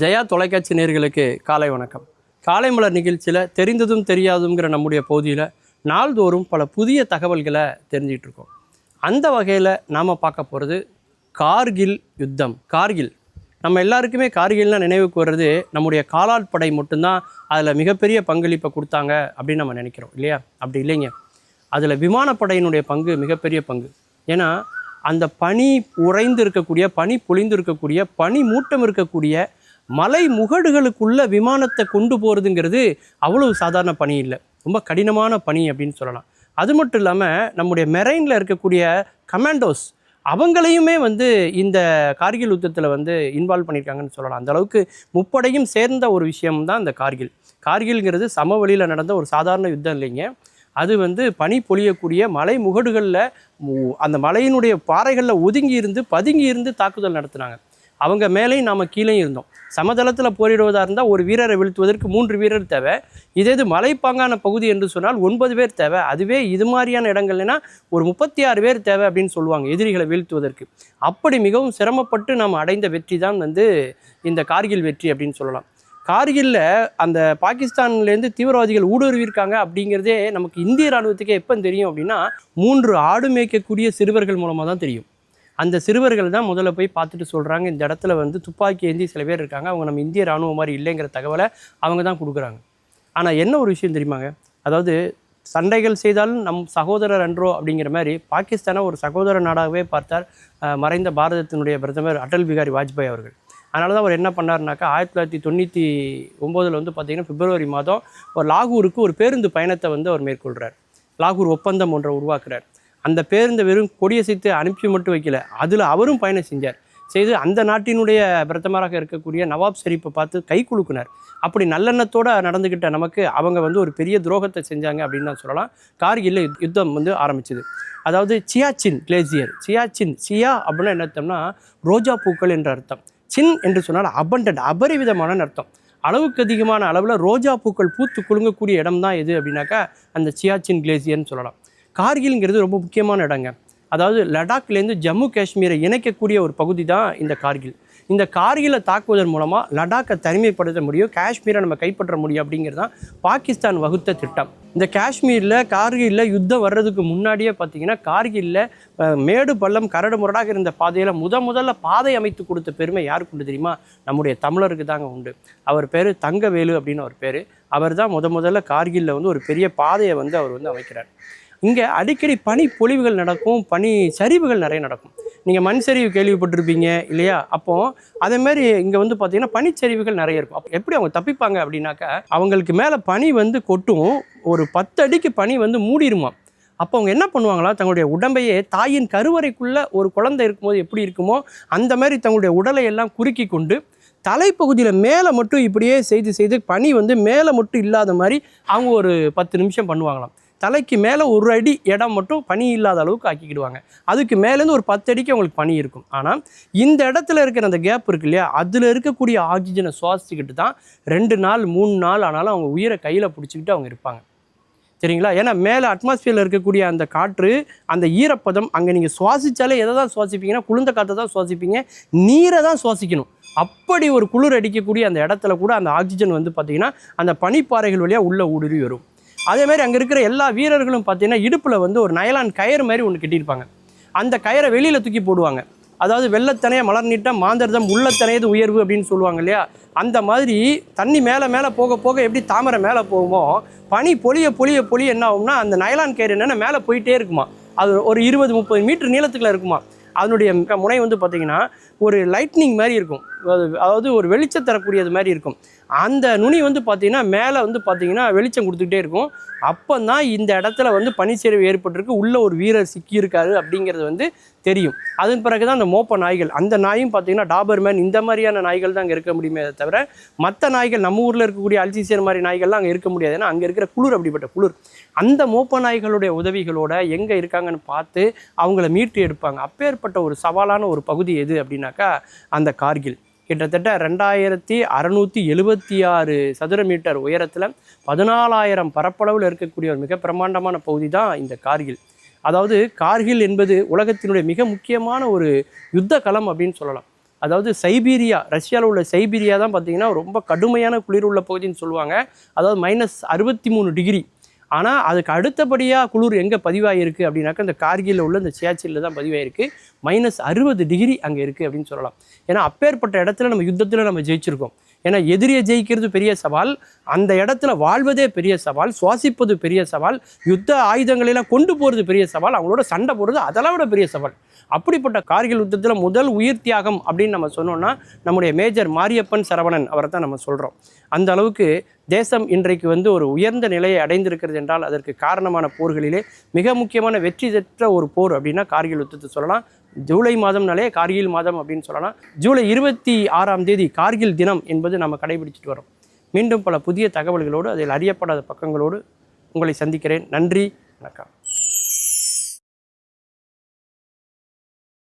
ஜெயா தொலைக்காட்சி நேர்களுக்கு காலை வணக்கம். காலை மலர் நிகழ்ச்சியில் தெரிந்ததும் தெரியாதுங்கிற நம்முடைய பகுதியில் நாள்தோறும் பல புதிய தகவல்களை தெரிஞ்சிகிட்டு இருக்கோம் அந்த வகையில் நாம் பார்க்க போகிறது கார்கில் யுத்தம். கார்கில். நம்ம எல்லாருக்குமே கார்கில்னால் நினைவுக்கு வர்றது நம்முடைய காலாட் படை மட்டும்தான் அதில் மிகப்பெரிய பங்களிப்பை கொடுத்தாங்க அப்படின்னு நம்ம நினைக்கிறோம் இல்லையா? அப்படி இல்லைங்க. அதில் விமானப்படையினுடைய பங்கு மிகப்பெரிய பங்கு. ஏன்னா அந்த பனி உறைந்து இருக்கக்கூடிய பனி பொழிந்து இருக்கக்கூடிய பனி மூட்டம் இருக்கக்கூடிய மலை முகடுகளுக்குள்ள விமானத்தை கொண்டு போகிறதுங்கிறது அவ்வளவு சாதாரண பணி இல்லை. ரொம்ப கடினமான பணி அப்படின்னு சொல்லலாம். அது மட்டும் இல்லாமல் நம்முடைய மெரைனில் இருக்கக்கூடிய கமாண்டோஸ் அவங்களையுமே வந்து இந்த கார்கில் யுத்தத்தில் வந்து இன்வால்வ் பண்ணியிருக்காங்கன்னு சொல்லலாம். அந்த அளவுக்கு முப்படையும் சேர்ந்த ஒரு விஷயம் தான் இந்த கார்கில். கார்கில்ங்கிறது சமவெளியில் நடந்த ஒரு சாதாரண யுத்தம் இல்லைங்க. அது வந்து பனி பொழியக்கூடிய மலை முகடுகளில் அந்த மலையினுடைய பாறைகளில் ஒதுங்கி இருந்து பதுங்கி இருந்து தாக்குதல் நடத்துனாங்க. அவங்க மேலேயும் நாம் கீழே இருந்தோம். சமதளத்தில் போரிடுவதாக இருந்தால் ஒரு வீரரை வீழ்த்துவதற்கு மூன்று வீரர் தேவை. இதே இது மலைப்பாங்கான பகுதி என்று சொன்னால் ஒன்பது பேர் தேவை. அதுவே இது மாதிரியான இடங்கள்னா ஒரு முப்பத்தி ஆறு பேர் தேவை அப்படின்னு சொல்லுவாங்க எதிரிகளை வீழ்த்துவதற்கு. அப்படி மிகவும் சிரமப்பட்டு நாம் அடைந்த வெற்றி தான் வந்து இந்த கார்கில் வெற்றி அப்படின்னு சொல்லலாம். கார்கில்ல அந்த பாகிஸ்தான்லேருந்து தீவிரவாதிகள் ஊடுருவியிருக்காங்க அப்படிங்கிறதே நமக்கு இந்திய ராணுவத்துக்கே எப்போ தெரியும் அப்படின்னா மூன்று ஆடு மேய்க்கக்கூடிய சிறுவர்கள் மூலமாக தான் தெரியும். அந்த சிறுவர்கள் தான் முதல்ல போய் பார்த்துட்டு சொல்கிறாங்க இந்த இடத்துல வந்து துப்பாக்கி ஏந்தி சில பேர் இருக்காங்க. அவங்க நம்ம இந்திய ராணுவம் மாதிரி இல்லைங்கிற தகவலை அவங்க தான் கொடுக்குறாங்க. ஆனால் என்ன ஒரு விஷயம் தெரியுமாங்க? அதாவது சண்டைகள் செய்தாலும் நம் சகோதரர் அன்றோ அப்படிங்கிற மாதிரி பாகிஸ்தானை ஒரு சகோதர நாடாகவே பார்த்தார் மறைந்த பாரதத்தினுடைய பிரதமர் அடல் பிகாரி வாஜ்பாய் அவர்கள். அதனால தான் அவர் என்ன பண்ணாருனாக்கா ஆயிரத்தி தொள்ளாயிரத்தி தொண்ணூற்றி ஒம்போதில் வந்து பார்த்திங்கன்னா பிப்ரவரி மாதம் ஒரு லாகூருக்கு ஒரு பேருந்து பயணத்தை வந்து அவர் மேற்கொள்கிறார் லாகூர் ஒப்பந்தம் ஒன்றை உருவாக்குறார். அந்த பேருந்தை வெறும் கொடியசைத்து அனுப்பி மட்டும் வைக்கல. அதில் அவரும் பயணம் செஞ்சார். செய்து அந்த நாட்டினுடைய பிரதமராக இருக்கக்கூடிய நவாப் ஷெரீப்பை பார்த்து கை குலுக்குனார். அப்படி நல்லெண்ணத்தோடு நடந்துக்கிட்ட நமக்கு அவங்க வந்து ஒரு பெரிய துரோகத்தை செஞ்சாங்க அப்படின்னு தான் சொல்லலாம். கார்கில்ல யுத்தம் வந்து ஆரம்பிச்சது. அதாவது சியாச்சின் கிளேசியர் சியாச்சின் சியா அப்படின்னா என்ன அர்த்தம்னா ரோஜா பூக்கள் என்ற அர்த்தம். சின் என்று சொன்னால் அபண்டன்ட் அபரிவிதமான அர்த்தம். அளவுக்கு அதிகமான அளவில் ரோஜா பூக்கள் பூத்து குலுங்கக்கூடிய இடம் தான் எது அப்படின்னாக்கா அந்த சியாச்சின் கிளேசியர்னு சொல்லலாம். கார்கில்ங்கிறது ரொம்ப முக்கியமான இடங்க. அதாவது லடாக்லேருந்து ஜம்மு காஷ்மீரை இணைக்கக்கூடிய ஒரு பகுதி தான் இந்த கார்கில். இந்த கார்கிலை தாக்குவதன் மூலமாக லடாக்கை தனிமைப்படுத்த முடியும் காஷ்மீரை நம்ம கைப்பற்ற முடியும் அப்படிங்கிறது தான் பாகிஸ்தான் வகுத்த திட்டம். இந்த காஷ்மீரில் கார்கிலில் யுத்தம் வர்றதுக்கு முன்னாடியே பார்த்தீங்கன்னா கார்கிலில் மேடு பள்ளம் கரடு முரடாக இருந்த பாதையில் முத முதல்ல பாதை அமைத்து கொடுத்த பெருமை யாருக்கு உண்டு தெரியுமா? நம்முடைய தமிழருக்கு தாங்க உண்டு. அவர் பேர் தங்கவேலு அப்படின்னு ஒரு பேர். அவர் தான் முத முதல்ல கார்கிலில் வந்து ஒரு பெரிய பாதையை வந்து அவர் வந்து அமைக்கிறார். இங்கே அடிக்கடி பனி பொழிவுகள் நடக்கும் பனி சரிவுகள் நிறைய நடக்கும். நீங்கள் மண் சரிவு கேள்விப்பட்டிருப்பீங்க இல்லையா? அப்போது அதேமாரி இங்கே வந்து பார்த்தீங்கன்னா பனிச்சரிவுகள் நிறைய இருக்கும். அப்போ எப்படி அவங்க தப்பிப்பாங்க அப்படின்னாக்கா அவங்களுக்கு மேலே பனி வந்து கொட்டும் ஒரு பத்து அடிக்கு பனி வந்து மூடிடுமா அப்போ அவங்க என்ன பண்ணுவாங்களா? தங்களுடைய உடம்பையே தாயின் கருவறைக்குள்ளே ஒரு குழந்தை இருக்கும்போது எப்படி இருக்குமோ அந்த மாதிரி தங்களுடைய உடலை எல்லாம் குறுக்கி கொண்டு தலைப்பகுதியில் மேலே மட்டும் இப்படியே செய்து செய்து பனி வந்து மேலே மட்டும் இல்லாத மாதிரி அவங்க ஒரு பத்து நிமிஷம் பண்ணுவாங்களாம். தலைக்கு மேலே ஒரு அடி இடம் மட்டும் பனி இல்லாத அளவுக்கு ஆக்கிக்கிடுவாங்க. அதுக்கு மேலேருந்து ஒரு பத்து அடிக்கு அவங்களுக்கு பனி இருக்கும். ஆனால் இந்த இடத்துல இருக்கிற அந்த கேப் இருக்கு இல்லையா அதில் இருக்கக்கூடிய ஆக்சிஜனை சுவாசிச்சுக்கிட்டு தான் ரெண்டு நாள் மூணு நாள் ஆனாலும் அவங்க உயிரை கையில் பிடிச்சிக்கிட்டு அவங்க இருப்பாங்க. சரிங்களா? ஏன்னா மேலே அட்மாஸ்பியரில் இருக்கக்கூடிய அந்த காற்று அந்த ஈரப்பதம் அங்கே நீங்கள் சுவாசித்தாலே எதை தான் சுவாசிப்பீங்கன்னா குளிர்ந்த காற்றை தான் சுவாசிப்பீங்க நீரை தான் சுவாசிக்கணும். அப்படி ஒரு குளிர் அடிக்கக்கூடிய அந்த இடத்துல கூட அந்த ஆக்சிஜன் வந்து பார்த்தீங்கன்னா அந்த பனிப்பாறைகள் வழியாக உள்ளே ஊடுருவி வரும். அதே மாதிரி அங்கே இருக்கிற எல்லா வீரர்களும் பார்த்தீங்கன்னா இடுப்பில் வந்து ஒரு நயலான் கயிறு மாதிரி ஒன்று கட்டியிருப்பாங்க. அந்த கயிறை வெளியில் தூக்கி போடுவாங்க. அதாவது வெள்ளத்தனைய மலர் நீட்டம் மாந்தர்தம் உள்ளத்தனையது உயர்வு அப்படின்னு சொல்லுவாங்க இல்லையா? அந்த மாதிரி தண்ணி மேலே மேலே போக போக எப்படி தாமரை மேலே போகுமோ பனி பொழிய பொழிய பொழிய என்ன ஆகும்னா அந்த நயலான் கயிறு என்னென்னா மேலே போயிட்டே இருக்குமா. அது ஒரு இருபது முப்பது மீட்டர் நீளத்துக்குள்ள இருக்குமா. அதனுடைய முனை வந்து பார்த்திங்கன்னா ஒரு லைட்னிங் மாதிரி இருக்கும். அதாவது ஒரு வெளிச்சம் தரக்கூடியது மாதிரி இருக்கும். அந்த நுனி வந்து பார்த்திங்கன்னா மேலே வந்து பார்த்தீங்கன்னா வெளிச்சம் கொடுத்துக்கிட்டே இருக்கும். அப்போ தான் இந்த இடத்துல வந்து பனிச்சரிவு ஏற்பட்டிருக்கு. உள்ள ஒரு வீரர் சிக்கியிருக்காரு அப்படிங்கிறது வந்து தெரியும். அதன் பிறகு தான் அந்த மோப்ப நாய்கள் அந்த நாயும் பார்த்தீங்கன்னா டாபர்மேன் இந்த மாதிரியான நாய்கள் தான் அங்கே இருக்க முடியுமே தவிர மற்ற நாய்கள் நம்ம ஊரில் இருக்கக்கூடிய அல்சிசியர் மாதிரி நாய்கள்லாம் அங்கே இருக்க முடியாது. ஏன்னா அங்கே இருக்கிற குளிர் அப்படிப்பட்ட குளிர். அந்த மோப்ப நாய்களுடைய உதவிகளோட எங்கே இருக்காங்கன்னு பார்த்து அவங்கள மீட்டு எடுப்பாங்க. அப்பேற்பட்ட ஒரு சவாலான ஒரு பகுதி எது அப்படின்னாக்கா அந்த கார்கில். கிட்டத்தட்ட ரெண்டாயிரத்தி அறநூற்றி எழுபத்தி ஆறு சதுர மீட்டர் உயரத்தில் பதினாலாயிரம் பரப்பளவில் இருக்கக்கூடிய ஒரு மிக பிரம்மாண்டமான பகுதி தான் இந்த கார்கில். அதாவது கார்கில் என்பது உலகத்தினுடைய மிக முக்கியமான ஒரு யுத்த களம் அப்படின்னு சொல்லலாம். அதாவது சைபீரியா ரஷ்யாவில் உள்ள சைபீரியா தான் பார்த்தீங்கன்னா ரொம்ப கடுமையான குளிர் உள்ள பகுதின்னு சொல்லுவாங்க. அதாவது மைனஸ் அறுபத்தி மூணு டிகிரி ஆனால் அதுக்கு அடுத்தபடியாக குளிர் எங்கே பதிவாகிருக்கு அப்படின்னாக்கா இந்த கார்கிலில் உள்ள இந்த சியாச்சியில் தான் பதிவாயிருக்கு. மைனஸ் அறுபது டிகிரி அங்கே இருக்குது அப்படின்னு சொல்லலாம். ஏன்னா அப்பேற்பட்ட இடத்துல நம்ம யுத்தத்தில் நம்ம ஜெயிச்சிருக்கோம். ஏன்னா எதிரியை ஜெயிக்கிறது பெரிய சவால். அந்த இடத்துல வாழ்வதே பெரிய சவால். சுவாசிப்பது பெரிய சவால். யுத்த ஆயுதங்களெல்லாம் கொண்டு போகிறது பெரிய சவால். அவங்களோட சண்டை போடுறது அதெல்லாம் விட பெரிய சவால். அப்படிப்பட்ட கார்கில் யுத்தத்தில் முதல் உயிர் தியாகம் அப்படின்னு நம்ம சொன்னோம்னா நம்முடைய மேஜர் மாரியப்பன் சரவணன் அவரை தான் நம்ம சொல்கிறோம் அந்த அளவுக்கு தேசம் இன்றைக்கு வந்து ஒரு உயர்ந்த நிலையை அடைந்திருக்கிறது என்றால் அதற்கு காரணமான போர்களிலே மிக முக்கியமான வெற்றி பெற்ற ஒரு போர் அப்படின்னா கார்கில் யுத்தத்தை சொல்லலாம். ஜூலை மாதம்னாலே கார்கில் மாதம் அப்படின்னு சொல்லலாம். ஜூலை இருபத்தி ஆறாம் தேதி கார்கில் தினம் என்பது நம்ம கடைபிடிச்சிட்டு வரோம். மீண்டும் பல புதிய தகவல்களோடு அதில் அறியப்படாத பக்கங்களோடு உங்களை சந்திக்கிறேன். நன்றி வணக்கம்.